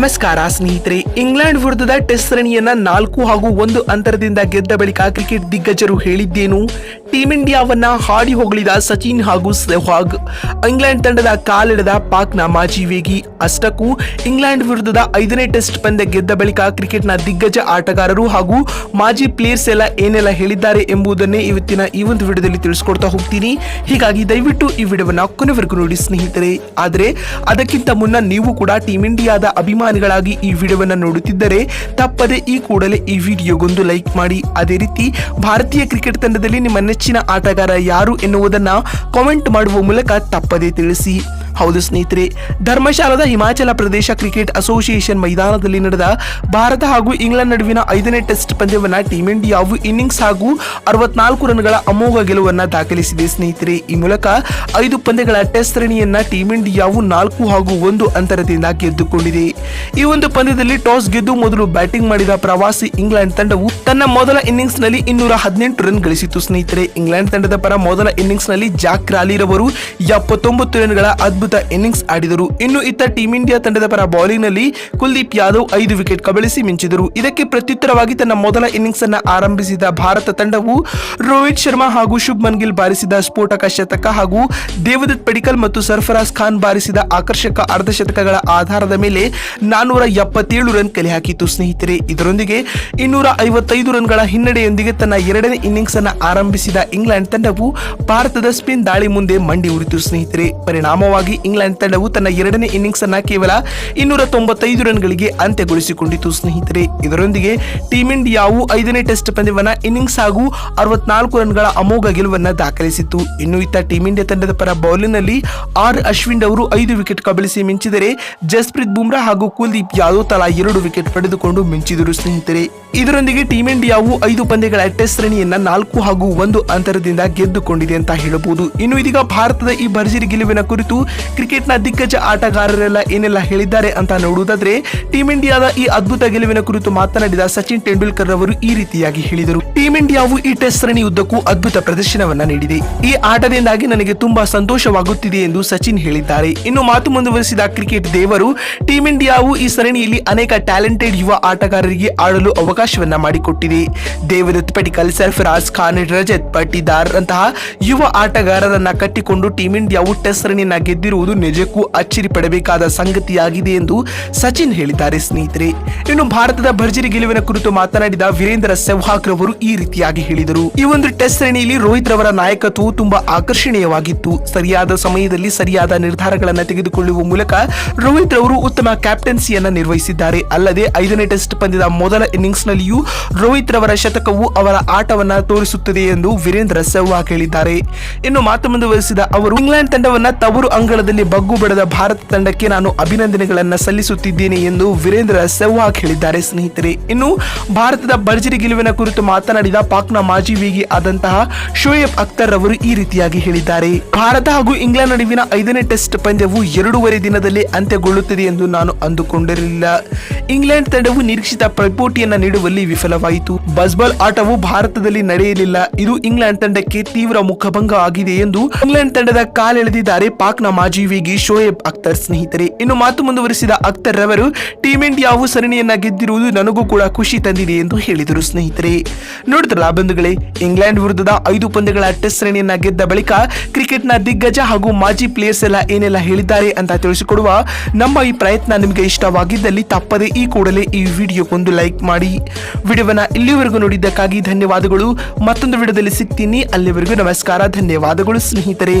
ನಮಸ್ಕಾರ ಸ್ನೇಹಿತರೆ ಇಂಗ್ಲೆಂಡ್ ವಿರುದ್ಧದ ಟೆಸ್ಟ್ ಸರಣಿಯನ್ನ ನಾಲ್ಕು ಹಾಗೂ ಒಂದು ಅಂತರದಿಂದ ಗೆದ್ದ ಬಳಿಕ ಕ್ರಿಕೆಟ್ ದಿಗ್ಗಜರು ಹೇಳಿದ್ದೇನು? ಟೀಂ ಇಂಡಿಯಾವನ್ನ ಹಾಡಿ ಹೊಗಳಿದ ಸಚಿನ್ ಹಾಗೂ ಸೆಹ್ವಾಗ್. ಇಂಗ್ಲೆಂಡ್ ತಂಡದ ಕಾಲಿಡದ ಪಾಕ್ನ ಮಾಜಿ ವೇಗಿ ಅಷ್ಟಕ್ಕೂ ಇಂಗ್ಲೆಂಡ್ ವಿರುದ್ಧದ ಐದನೇ ಟೆಸ್ಟ್ ಪಂದ್ಯ ಗೆದ್ದ ಬಳಿಕ ಕ್ರಿಕೆಟ್ನ ದಿಗ್ಗಜ ಆಟಗಾರರು ಹಾಗೂ ಮಾಜಿ ಪ್ಲೇಯರ್ಸ್ ಎಲ್ಲ ಏನೆಲ್ಲ ಹೇಳಿದ್ದಾರೆ ಎಂಬುದನ್ನೇ ಇವತ್ತಿನ ಈ ಒಂದು ವಿಡಿಯೋದಲ್ಲಿ ತಿಳಿಸ್ಕೊಡ್ತಾ ಹೋಗ್ತೀನಿ. ಹೀಗಾಗಿ ದಯವಿಟ್ಟು ಈ ವಿಡಿಯೋವನ್ನು ಕೊನೆವರೆಗೂ ನೋಡಿ ಸ್ನೇಹಿತರೆ. ಆದರೆ ಅದಕ್ಕಿಂತ ಮುನ್ನ ನೀವು ಕೂಡ ಟೀಂ ಇಂಡಿಯಾದ ಅಭಿಮಾನಿಗಳಾಗಿ ಈ ವಿಡಿಯೋವನ್ನ ನೋಡುತ್ತಿದ್ದರೆ ತಪ್ಪದೆ ಈ ಕೂಡಲೇ ಈ ವಿಡಿಯೋಗೊಂದು ಲೈಕ್ ಮಾಡಿ. ಅದೇ ರೀತಿ ಭಾರತೀಯ ಕ್ರಿಕೆಟ್ ತಂಡದಲ್ಲಿ ನಿಮ್ಮ ನೆಚ್ಚಿನ ಆಟಗಾರ ಯಾರು ಎನ್ನುವುದನ್ನು ಕಾಮೆಂಟ್ ಮಾಡುವ ಮೂಲಕ ತಪ್ಪದೆ ತಿಳಿಸಿ. ಹೌದು ಸ್ನೇಹಿತರೆ, ಧರ್ಮಶಾಲಾದ ಹಿಮಾಚಲ ಪ್ರದೇಶ ಕ್ರಿಕೆಟ್ ಅಸೋಸಿಯೇಷನ್ ಮೈದಾನದಲ್ಲಿ ನಡೆದ ಭಾರತ ಹಾಗೂ ಇಂಗ್ಲೆಂಡ್ ನಡುವಿನ ಐದನೇ ಟೆಸ್ಟ್ ಪಂದ್ಯವನ್ನು ಟೀಮ್ ಇಂಡಿಯಾವು ಇನ್ನಿಂಗ್ಸ್ ಹಾಗೂ ಅರವತ್ನಾಲ್ಕು ರನ್ಗಳ ಅಮೋಘ ಗೆಲುವನ್ನು ದಾಖಲಿಸಿದೆ ಸ್ನೇಹಿತರೆ. ಈ ಮೂಲಕ ಐದು ಪಂದ್ಯಗಳ ಟೆಸ್ಟ್ ಸರಣಿಯನ್ನ ಟೀಮ್ ಇಂಡಿಯಾವು ನಾಲ್ಕು ಹಾಗೂ ಒಂದು ಅಂತರದಿಂದ ಗೆದ್ದುಕೊಂಡಿದೆ. ಈ ಒಂದು ಪಂದ್ಯದಲ್ಲಿ ಟಾಸ್ ಗೆದ್ದು ಮೊದಲು ಬ್ಯಾಟಿಂಗ್ ಮಾಡಿದ ಪ್ರವಾಸಿ ಇಂಗ್ಲೆಂಡ್ ತಂಡವು ತನ್ನ ಮೊದಲ ಇನ್ನಿಂಗ್ಸ್ನಲ್ಲಿ ಇನ್ನೂರ ಹದಿನೆಂಟು ರನ್ ಗಳಿಸಿತು ಸ್ನೇಹಿತರೆ. ಇಂಗ್ಲೆಂಡ್ ತಂಡದ ಪರ ಮೊದಲ ಇನ್ನಿಂಗ್ಸ್ನಲ್ಲಿ ಜಾಕ್ ರಾಲಿರವರು ಎಪ್ಪತ್ತೊಂಬತ್ತು ರನ್ಗಳ ಅದ್ಭುತ ಇನ್ನಿಂಗ್ಸ್ ಆಡಿದರು ಇನ್ನು ಇತ್ತ ಟೀಂ ಇಂಡಿಯಾ ತಂಡದ ಪರ ಬೌಲಿಂಗ್ನಲ್ಲಿ ಕುಲ್ದೀಪ್ ಯಾದವ್ ಐದು ವಿಕೆಟ್ ಕಬಳಿಸಿ ಮಿಂಚಿದರು. ಇದಕ್ಕೆ ಪ್ರತ್ಯುತ್ತರವಾಗಿ ತನ್ನ ಮೊದಲ ಇನ್ನಿಂಗ್ಸ್ ಅನ್ನು ಆರಂಭಿಸಿದ ಭಾರತ ತಂಡವು ರೋಹಿತ್ ಶರ್ಮಾ ಹಾಗೂ ಶುಭ್ಮನ್ ಗಿಲ್ ಬಾರಿಸಿದ ಸ್ಫೋಟಕ ಶತಕ ಹಾಗೂ ದೇವದತ್ ಪಡಿಕಲ್ ಮತ್ತು ಸರ್ಫರಾಜ್ ಖಾನ್ ಬಾರಿಸಿದ ಆಕರ್ಷಕ ಅರ್ಧಶತಕಗಳ ಆಧಾರದ ಮೇಲೆ ನಾನೂರ ಎಪ್ಪತ್ತೇಳು ರನ್ ಕಲೆ ಹಾಕಿತು ಸ್ನೇಹಿತರೆ, ಇದರೊಂದಿಗೆ ಇನ್ನೂರ ಐವತ್ತೈದು ರನ್ಗಳ ಹಿನ್ನಡೆಯೊಂದಿಗೆ ತನ್ನ ಎರಡನೇ ಇನ್ನಿಂಗ್ಸ್ ಅನ್ನು ಆರಂಭಿಸಿದ ಇಂಗ್ಲೆಂಡ್ ತಂಡವು ಭಾರತದ ಸ್ಪಿನ್ ದಾಳಿ ಮುಂದೆ ಮಂಡಿ ಉರಿತು. ಸ್ನೇಹಿತರೆ, ಪರಿಣಾಮವಾಗಿ ಇಂಗ್ಲೆಂಡ್ ತಂಡವು ತನ್ನ ಎರಡನೇ ಇನ್ನಿಂಗ್ಸ್ ಅನ್ನ ಕೇವಲ ಇನ್ನೂರ ತೊಂಬತ್ತೈದು ರನ್ಗಳಿಗೆ ಅಂತ್ಯಗೊಳಿಸಿಕೊಂಡಿತು. ಸ್ನೇಹಿತರೆ, ಇದರೊಂದಿಗೆ ಟೀಂ ಇಂಡಿಯಾವು ಐದನೇ ಟೆಸ್ಟ್ ಪಂದ್ಯವನ್ನ ಇನ್ನಿಂಗ್ಸ್ ಹಾಗೂ ಅರವತ್ನಾಲ್ಕು ರನ್ಗಳ ಅಮೋಘ ಗೆಲುವನ್ನ ದಾಖಲಿಸಿತು ಇನ್ನು ಇತ್ತ ಟೀಂ ಇಂಡಿಯಾ ತಂಡದ ಪರ ಬೌಲಿಂಗ್ನಲ್ಲಿ ಆರ್ ಅಶ್ವಿನ್ ಅವರು ಐದು ವಿಕೆಟ್ ಕಬಳಿಸಿ ಮಿಂಚಿದರೆ ಜಸ್ಪ್ರೀತ್ ಬುಮ್ರಾ ಹಾಗೂ ಕುಲ್ದೀಪ್ ಯಾದವ್ ತಲಾ ಎರಡು ವಿಕೆಟ್ ಪಡೆದುಕೊಂಡು ಮಿಂಚಿದರು. ಸ್ನೇಹಿತರೆ, ಇದರೊಂದಿಗೆ ಟೀಂ ಇಂಡಿಯಾವು ಐದು ಪಂದ್ಯಗಳ ಟೆಸ್ಟ್ ಶ್ರೇಣಿಯನ್ನ ನಾಲ್ಕು ಹಾಗೂ ಒಂದು ಅಂತರದಿಂದ ಗೆದ್ದುಕೊಂಡಿದೆ ಅಂತ ಹೇಳಬಹುದು. ಇನ್ನು ಇದೀಗ ಭಾರತದ ಈ ಭರ್ಜರಿ ಗೆಲುವಿನ ಕುರಿತು ಕ್ರಿಕೆಟ್ನ ದಿಗ್ಗಜ ಆಟಗಾರರೆಲ್ಲ ಏನೆಲ್ಲ ಹೇಳಿದ್ದಾರೆ ಅಂತ ನೋಡುವುದಾದ್ರೆ ಟೀಂ ಇಂಡಿಯಾದ ಈ ಅದ್ಭುತ ಗೆಲುವಿನ ಕುರಿತು ಮಾತನಾಡಿದ ಸಚಿನ್ ತೆಂಡೂಲ್ಕರ್ ಅವರು ಈ ರೀತಿಯಾಗಿ ಹೇಳಿದರು. ಟೀಂ ಇಂಡಿಯಾವು ಈ ಟೆಸ್ಟ್ ಸರಣಿ ಉದ್ದಕ್ಕೂ ಅದ್ಭುತ ಪ್ರದರ್ಶನವನ್ನ ನೀಡಿದೆ. ಈ ಆಟದಿಂದಾಗಿ ನನಗೆ ತುಂಬಾ ಸಂತೋಷವಾಗುತ್ತಿದೆ ಎಂದು ಸಚಿನ್ ಹೇಳಿದ್ದಾರೆ. ಇನ್ನು ಮಾತು ಮುಂದುವರಿಸಿದ ಕ್ರಿಕೆಟ್ ದೇವರು ಟೀಂ ಇಂಡಿಯಾವು ಈ ಸರಣಿಯಲ್ಲಿ ಅನೇಕ ಟ್ಯಾಲೆಂಟೆಡ್ ಯುವ ಆಟಗಾರರಿಗೆ ಆಡಲು ಅವಕಾಶವನ್ನ ಮಾಡಿಕೊಟ್ಟಿದೆ. ದೇವದತ್ ಪಟಿಕಲ್, ಸರ್ಫರಾಜ್ ಖಾನ್, ರಜತ್ ಪಟ್ಟಿದಾರ್ ಅಂತಹ ಯುವ ಆಟಗಾರರನ್ನ ಕಟ್ಟಿಕೊಂಡು ಟೀಂ ಇಂಡಿಯಾವು ಟೆಸ್ಟ್ ಸರಣಿಯನ್ನ ಗೆದ್ದಿರುವುದು ನಿಜಕ್ಕೂ ಅಚ್ಚರಿ ಪಡಬೇಕಾದ ಸಂಗತಿಯಾಗಿದೆ ಎಂದು ಸಚಿನ್ ಹೇಳಿದ್ದಾರೆ, ಸ್ನೇಹಿತರೆ. ಇನ್ನು ಭಾರತದ ಭರ್ಜರಿ ಗೆಲುವಿನ ಕುರಿತು ಮಾತನಾಡಿದ ವೀರೇಂದ್ರ ಸೆಹ್ವಾಗ್ ರವರು ಈ ರೀತಿಯಾಗಿ ಹೇಳಿದರು. ಈ ಒಂದು ಟೆಸ್ಟ್ ಸರಣಿಯಲ್ಲಿ ರೋಹಿತ್ ರವರ ನಾಯಕತ್ವವು ತುಂಬಾ ಆಕರ್ಷಣೀಯವಾಗಿತ್ತು. ಸರಿಯಾದ ಸಮಯದಲ್ಲಿ ಸರಿಯಾದ ನಿರ್ಧಾರಗಳನ್ನು ತೆಗೆದುಕೊಳ್ಳುವ ಮೂಲಕ ರೋಹಿತ್ ರವರು ಉತ್ತಮ ಕ್ಯಾಪ್ಟನ್ಸಿಯನ್ನ ನಿರ್ವಹಿಸಿದ್ದಾರೆ. ಅಲ್ಲದೆ ಐದನೇ ಟೆಸ್ಟ್ ಪಂದ್ಯದ ಮೊದಲ ಇನ್ನಿಂಗ್ಸ್ ನಲ್ಲಿಯೂ ರೋಹಿತ್ ರವರ ಶತಕವು ಅವರ ಆಟವನ್ನ ತೋರಿಸುತ್ತದೆ ಎಂದು ವೀರೇಂದ್ರ ಸೆಹ್ವಾಗ್ ಹೇಳಿದ್ದಾರೆ. ಇನ್ನು ಮಾತು ಮುಂದುವರಿಸಿದ ಅವರು, ಇಂಗ್ಲೆಂಡ್ ತಂಡವನ್ನ ತವರು ಅಂಗಳದಲ್ಲಿ ಬಗ್ಗು ಬಡದ ಭಾರತ ತಂಡಕ್ಕೆ ನಾನು ಅಭಿನಂದನೆಗಳನ್ನು ಸಲ್ಲಿಸುತ್ತಿದ್ದೇನೆ ಎಂದು ವೀರೇಂದ್ರ ಸೆಹ್ವಾಗ್ ಹೇಳಿದ್ದಾರೆ. ಸ್ನೇಹಿತರೆ, ಇನ್ನು ಭಾರತದ ಭರ್ಜರಿ ಗೆಲುವಿನ ಕುರಿತು ಮಾತನಾಡಿದ ಪಾಕ್ನ ಮಾಜಿ ವೇಗಿ ಆದಂತಹ ಶೋಯಬ್ ಅಖ್ತರ್ ಅವರು ಈ ರೀತಿಯಾಗಿ ಹೇಳಿದ್ದಾರೆ. ಭಾರತ ಹಾಗೂ ಇಂಗ್ಲೆಂಡ್ ನಡುವಿನ ಐದನೇ ಟೆಸ್ಟ್ ಪಂದ್ಯವು ಎರಡೂವರೆ ದಿನದಲ್ಲಿ ಅಂತ್ಯಗೊಳ್ಳುತ್ತದೆ ಎಂದು ನಾನು ಅಂದುಕೊಂಡಿರಲಿಲ್ಲ. ಇಂಗ್ಲೆಂಡ್ ತಂಡವು ನಿರೀಕ್ಷಿತ ಪೈಪೋಟಿಯನ್ನು ನೀಡುವಲ್ಲಿ ವಿಫಲವಾಯಿತು. ಬಸ್ಬಾಲ್ ಆಟವು ಭಾರತದಲ್ಲಿ ನಡೆಯಲಿಲ್ಲ. ಇದು ಇಂಗ್ಲೆಂಡ್ ತಂಡಕ್ಕೆ ತೀವ್ರ ಮುಖಭಂಗ ಆಗಿದೆ ಎಂದು ಇಂಗ್ಲೆಂಡ್ ತಂಡದ ಕಾಲೆಳೆದಿದ್ದಾರೆ ಪಾಕ್ನ ಮಾಜಿ ವೇಗಿ ಶೋಯೇಬ್ ಅಖ್ತರ್. ಸ್ನೇಹಿತರೆ, ಇನ್ನು ಮಾತು ಮುಂದುವರಿಸಿದ ಅಖ್ತರ್ ರವರು, ಟೀಂ ಇಂಡಿಯಾವು ಸರಣಿಯನ್ನ ಗೆದ್ದಿರುವುದು ನನಗೂ ಕೂಡ ಖುಷಿ ತಂದಿದೆ ಎಂದು ಹೇಳಿದರು. ಸ್ನೇಹಿತರೆ, ನೋಡಿದ್ರಲ್ಲ ಬಂಧುಗಳೇ, ಇಂಗ್ಲೆಂಡ್ ವಿರುದ್ಧದ ಐದು ಪಂದ್ಯಗಳ ಟೆಸ್ಟ್ ಸರಣಿಯನ್ನ ಗೆದ್ದ ಬಳಿಕ ಕ್ರಿಕೆಟ್ನ ದಿಗ್ಗಜ ಹಾಗೂ ಮಾಜಿ ಪ್ಲೇಯರ್ಸ್ ಎಲ್ಲ ಏನೆಲ್ಲ ಹೇಳಿದ್ದಾರೆ ಅಂತ ತಿಳಿಸಿಕೊಡುವ ನಮ್ಮ ಈ ಪ್ರಯತ್ನ ನಿಮಗೆ ಇಷ್ಟವಾಗಿದ್ದಲ್ಲಿ ತಪ್ಪದೆ ಈ ಕೂಡಲೇ ಈ ವಿಡಿಯೋಗೊಂದು ಲೈಕ್ ಮಾಡಿ. ವಿಡಿಯೋವನ್ನು ಇಲ್ಲಿವರೆಗೂ ನೋಡಿದ್ದಕ್ಕಾಗಿ ಧನ್ಯವಾದಗಳು. ಮತ್ತೊಂದು ವಿಡಿಯೋದಲ್ಲಿ ಸಿಗ್ತೀನಿ. ಅಲ್ಲಿವರೆಗೂ ನಮಸ್ಕಾರ. ಧನ್ಯವಾದಗಳು ಸ್ನೇಹಿತರೆ.